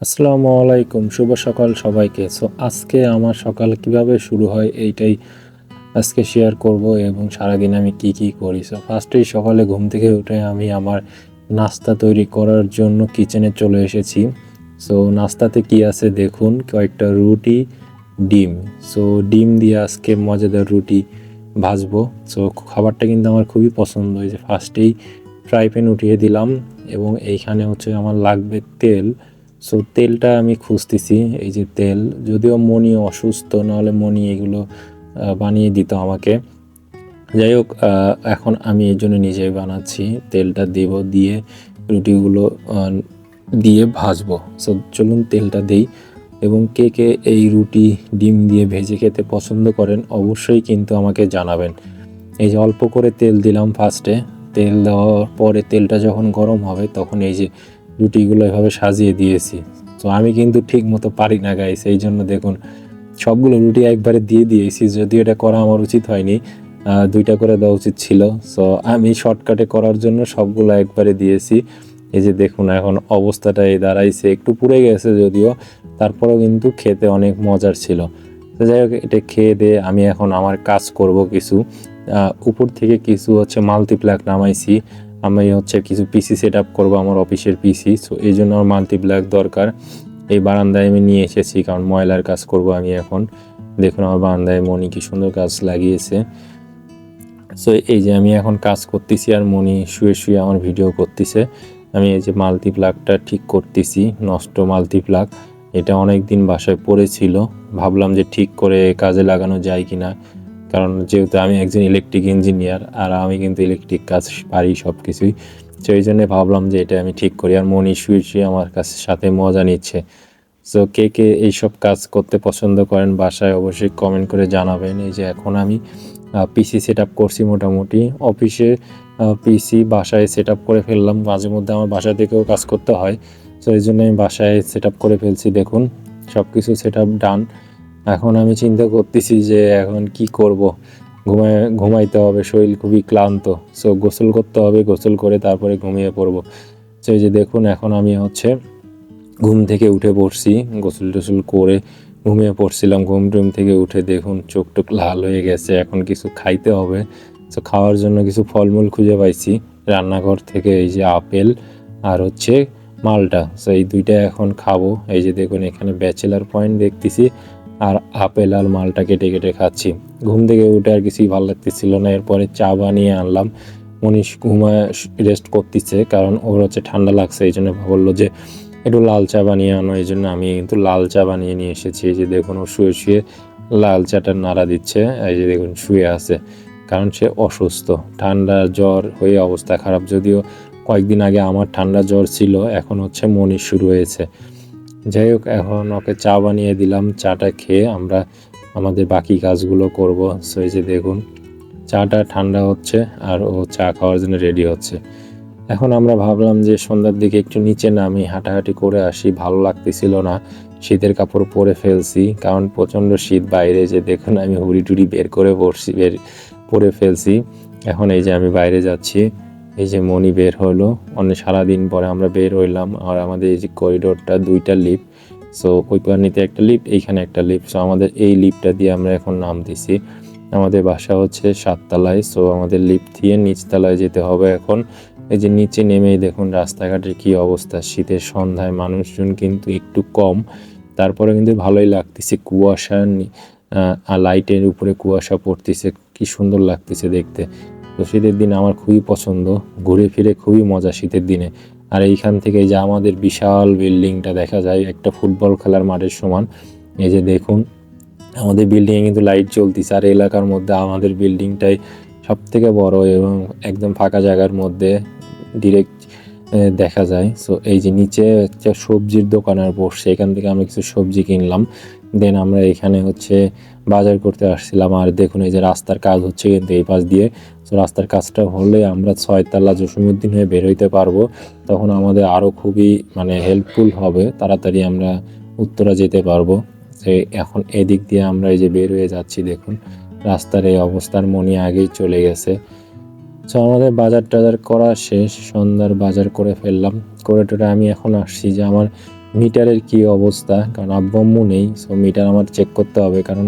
আসসালামু আলাইকুম, শুভ সকাল সবাইকে। সো আজকে আমার সকাল কীভাবে শুরু হয় এইটাই আজকে শেয়ার করব এবং সারাদিন আমি কি কি করি। সো ফার্স্টেই সকালে ঘুম থেকে উঠে আমি আমার নাস্তা তৈরি করার জন্য কিচেনে চলে এসেছি। সো নাস্তাতে কি আছে দেখুন, কয়েকটা রুটি, ডিম। সো ডিম দিয়ে আজকে মজাদার রুটি ভাজবো। সো খাবারটা কিন্তু আমার খুবই পছন্দ হয়েছে। ফার্স্টেই ফ্রাই প্যান উঠিয়ে দিলাম এবং এইখানে হচ্ছে আমার লাগবে তেল। সো তেলটা আমি খুঁজতেছি, এই যে তেল। যদিও মনি অসুস্থ, নাহলে মনি এগুলো বানিয়ে দিত আমাকে। যাই হোক এখন আমি এই জন্য নিজেই বানাচ্ছি। তেলটা দেব, দিয়ে রুটিগুলো দিয়ে ভাজবো। সো চলুন তেলটা দেই। এবং কে কে এই রুটি, ডিম দিয়ে ভেজে খেতে পছন্দ করেন, অবশ্যই কিন্তু আমাকে জানাবেন। এই যে অল্প করে তেল দিলাম ফার্স্টে। তেল দেওয়ার পরে তেলটা যখন গরম হবে, তখন এই যে রুটিগুলো এভাবে সাজিয়ে দিয়েছি। তো আমি কিন্তু ঠিক মতো পারি না গাইস এই জন্য দেখুন, সবগুলো রুটি একবারে দিয়ে দিয়েছি, যদিও এটা করা আমার উচিত হয়নি দুইটা করে দেওয়া উচিত ছিল। সো আমি শর্টকাটে করার জন্য সবগুলো একবারে দিয়েছি। এই যে দেখুন, এখন অবস্থাটা এই দাঁড়াইছে, একটু পুড়ে গেছে যদিও, তারপরেও কিন্তু খেতে অনেক মজার ছিল। তো যাই হোক, এটা খেয়ে দিয়ে আমি এখন আমার কাজ করব কিছু। উপর থেকে কিছু হচ্ছে মাল্টিপ্ল্যাক নামাইছি। আমি হচ্ছে কিছু পিসি সেট আপ করব আমার অফিসের পিসি সো এই জন্য আমার মাল্টিপ্ল্যাক দরকার। এই বারান্দায় আমি নিয়ে এসেছি, কারণ ময়লার কাজ করব আমি এখন। দেখুন আমার বারান্দায় মনি কি সুন্দর কাজ লাগিয়েছে। সো এই যে আমি এখন কাজ করতেছি আর মনি শুয়ে শুয়ে আমার ভিডিও করতেছে। আমি এই যে মাল্টিপ্লাগটা ঠিক করতেছি, নষ্ট মাল্টিপ্লাগ এটা অনেক দিন বাসায় পড়েছিল। ভাবলাম যে ঠিক করে কাজে লাগানো যায় কি না কারণ যেহেতু আমি একজন ইলেকট্রিক ইঞ্জিনিয়ার আর আমি কিন্তু ইলেকট্রিক কাজ পারি সব কিছুই সেই জন্যে ভাবলাম যে এটা আমি ঠিক করি। আর মনি শুয়ে শুয়ে আমার কাছে সাথে মজা নিচ্ছে। সো কে কে এইসব কাজ করতে পছন্দ করেন বাসায় অবশ্যই কমেন্ট করে জানাবেন। এই যে এখন আমি পিসি সেট আপ করছি মোটামুটি। অফিসে পিসি বাসায় সেট আপ করে ফেললাম। মাঝে মধ্যে আমার বাসা থেকেও কাজ করতে হয়। সো এই জন্য আমি বাসায় সেট আপ করে ফেলছি। দেখুন সব কিছু সেট আপ ডান এখন আমি চিন্তা করতেছি যে এখন কি করব। ঘুমায়, ঘুমাইতে হবে, শরীর খুবই ক্লান্ত। সো গোসল করতে হবে, গোসল করে তারপরে ঘুমিয়ে পড়ব। সেই যে দেখুন, এখন আমি হচ্ছে ঘুম থেকে উঠে পড়ছি, গোসল টোসল করে ঘুমিয়ে পড়ছিলাম। ঘুম টুম থেকে উঠে দেখুন, চোখ টোক লাল হয়ে গেছে। এখন কিছু খাইতে হবে। তো খাওয়ার জন্য কিছু ফলমূল খুঁজে পাইছি, রান্নাঘর থেকে এই যে আপেল আর হচ্ছে মালটা। তো এই দুইটা এখন খাব। এই যে দেখুন, এখানে ব্যাচেলার পয়েন্ট দেখতেছি। আর আপেল আর মালটা কেটে কেটে খাচ্ছি। ঘুম থেকে উঠে আর কিছুই ভালো লাগতেছিল না। এরপরে চা বানিয়ে আনলাম। মনীষ ঘুমায় রেস্ট করতেছে কারণ ওর হচ্ছে ঠান্ডা লাগছে, এই জন্য বলল যে একটু লাল চা বানিয়ে আনো। এই জন্য আমি কিন্তু লাল চা বানিয়ে নিয়ে এসেছি। এই যে দেখুন, ও শুয়ে শুয়ে লাল চাটা নাড়া দিচ্ছে। এই যে দেখুন, শুয়ে আছে। কারণ সে অসুস্থ। ঠান্ডা জ্বর হয়ে অবস্থা খারাপ। যদিও কয়েকদিন আগে আমার ঠান্ডা জ্বর ছিল, এখন হচ্ছে মনির শুরু হয়েছে। যাই হোক, এখন ওকে চা বানিয়ে দিলাম। চাটা খেয়ে আমরা আমাদের বাকি কাজগুলো করব। সো এই যে দেখুন, চাটা ঠান্ডা হচ্ছে আর ও চা খাওয়ার জন্য রেডি হচ্ছে। এখন আমরা ভাবলাম যে সন্ধ্যার দিকে একটু নিচে নামি, হাঁটাহাঁটি করে আসি। ভালো লাগতেছিল না। শীতের কাপড় পরে ফেলছি, কারণ প্রচণ্ড শীত বাইরে যে দেখুন, আমি হুড়ি টুড়ি বের করে পড়ছি বের পরে ফেলছি। এখন এই যে আমি বাইরে যাচ্ছি। এই যে মনি বের হলো অনেক সারাদিন পরে আমরা বের হইলাম, আর আমাদের এই যে করিডোরটা দুইটা লিফট সো ওই পানিতে একটা লিফট, এইখানে একটা লিফট সো আমাদের এই লিফটটা দিয়ে আমরা এখন নাম দিছি আমাদের বাসা হচ্ছে সাততলায় সো আমাদের লিফট দিয়ে নিচতলায় যেতে হবে এখন। এই যে নিচে নেমেই দেখুন রাস্তাঘাটের কি অবস্থা, শীতের সন্ধ্যায় মানুষজন কিন্তু একটু কম। তারপরে কিন্তু ভালোই লাগতেছে, কুয়াশা লাইটের উপরে কুয়াশা পড়তেছে, কি সুন্দর লাগতেছে দেখতে। তো শীতের দিন আমার খুবই পছন্দ। ঘুরে ফিরে খুবই মজা শীতের দিনে। আর এইখান থেকে যে আমাদের বিশাল বিল্ডিংটা দেখা যায়, একটা ফুটবল খেলার মাঠের সমান। এই যে দেখুন, আমাদের বিল্ডিংয়ে কিন্তু লাইট জ্বলতিছে। আর এলাকার মধ্যে আমাদের বিল্ডিংটাই সব থেকে বড় এবং একদম ফাঁকা জায়গার মধ্যে ডিরেক্ট দেখা যায়। সো এই যে নিচে একটা সবজির দোকান আর বসছে, এখান থেকে আমরা কিছু সবজি কিনলাম। দেন আমরা এখানে হচ্ছে বাজার করতে আসছিলাম। আর দেখুন, এই যে রাস্তার কাজ হচ্ছে কিন্তু এই পাশ দিয়ে। তো রাস্তার কাজটা হলে আমরা ছয়তলা জসীমউদ্দিন হয়ে বের হইতে পারব। তখন আমাদের আরও খুবই মানে হেল্পফুল হবে। তাড়াতাড়ি আমরা উত্তরা যেতে পারব। যে এখন এদিক দিয়ে আমরা এই যে বের হয়ে যাচ্ছি, দেখুন। রাস্তার এই অবস্থার মনি আগেই চলে গেছে। তো আমাদের বাজার টাজার করা শেষ, সন্ধ্যার বাজার করে ফেললাম। করে টোরে আমি এখন আসছি যে আমার মিটারের কি অবস্থা, কারণ আব্বু আম্মু নেই সো মিটার আমার চেক করতে হবে, কারণ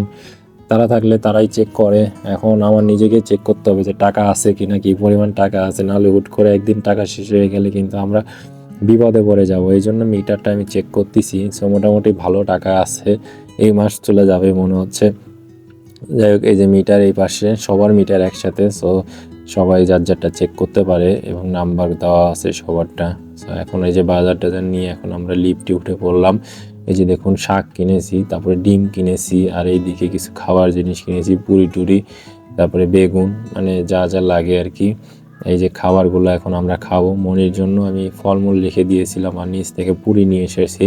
তারা থাকলে তারাই চেক করে। এখন আমার নিজেকে চেক করতে হবে যে টাকা আছে কি না কি পরিমাণ টাকা আছে, নাহলে হুট করে একদিন টাকা শেষ হয়ে গেলে কিন্তু আমরা বিপদে পড়ে যাব। এই জন্য মিটারটা আমি চেক করতেছি সো মোটামুটি ভালো টাকা আছে। এই মাস চলে যাবে মনে হচ্ছে। যাই হোক, এই যে মিটার এই পাশে, সবার মিটার একসাথে সো সবাই যার যারটা চেক করতে পারে এবং নাম্বার দেওয়া আছে সবারটা। এখন এই যে বাজার টাজার নিয়ে এখন আমরা লিফটে উঠে পড়লাম এই যে দেখুন শাক কিনেছি তারপরে ডিম কিনেছি আর এইদিকে কিছু খাবার জিনিস কিনেছি পুরি টুরি তারপরে বেগুন মানে যা যা লাগে আর কি। এই যে খাবারগুলো এখন আমরা খাব। মনির জন্য আমি ফলমূল রেখে দিয়েছিলাম আর নিচ থেকে পুরি নিয়ে এসেছি।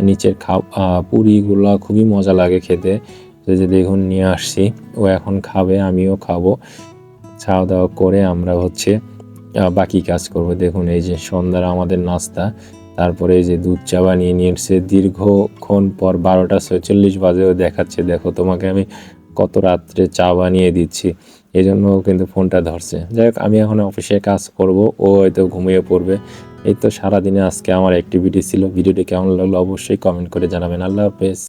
নিচের আহ, পুরিগুলো খুবই মজা লাগে খেতে। যে দেখুন নিয়ে আসছি ও এখন খাবে আমিও খাব। খাওয়া দাওয়া করে আমরা হচ্ছে বাকি কাজ করব। দেখুন, এই যে সন্ধ্যার আমাদের নাস্তা, তারপরে এই যে দুধ চা বানিয়ে নিয়ে এসছে। দীর্ঘক্ষণ পর বারোটা ছয়চল্লিশ বাজেও দেখাচ্ছে, দেখো তোমাকে আমি কত রাত্রে চা বানিয়ে দিচ্ছি। এই জন্য কিন্তু ফোনটা ধরছে। যাই হোক, আমি এখন অফিসে কাজ করব, ও হয়তো ঘুমিয়ে পড়বে। এই তো সারাদিনে আজকে আমার অ্যাক্টিভিটি ছিল। ভিডিওটি কেমন লাগল অবশ্যই কমেন্ট করে জানাবেন। আল্লাহ হাফেজ।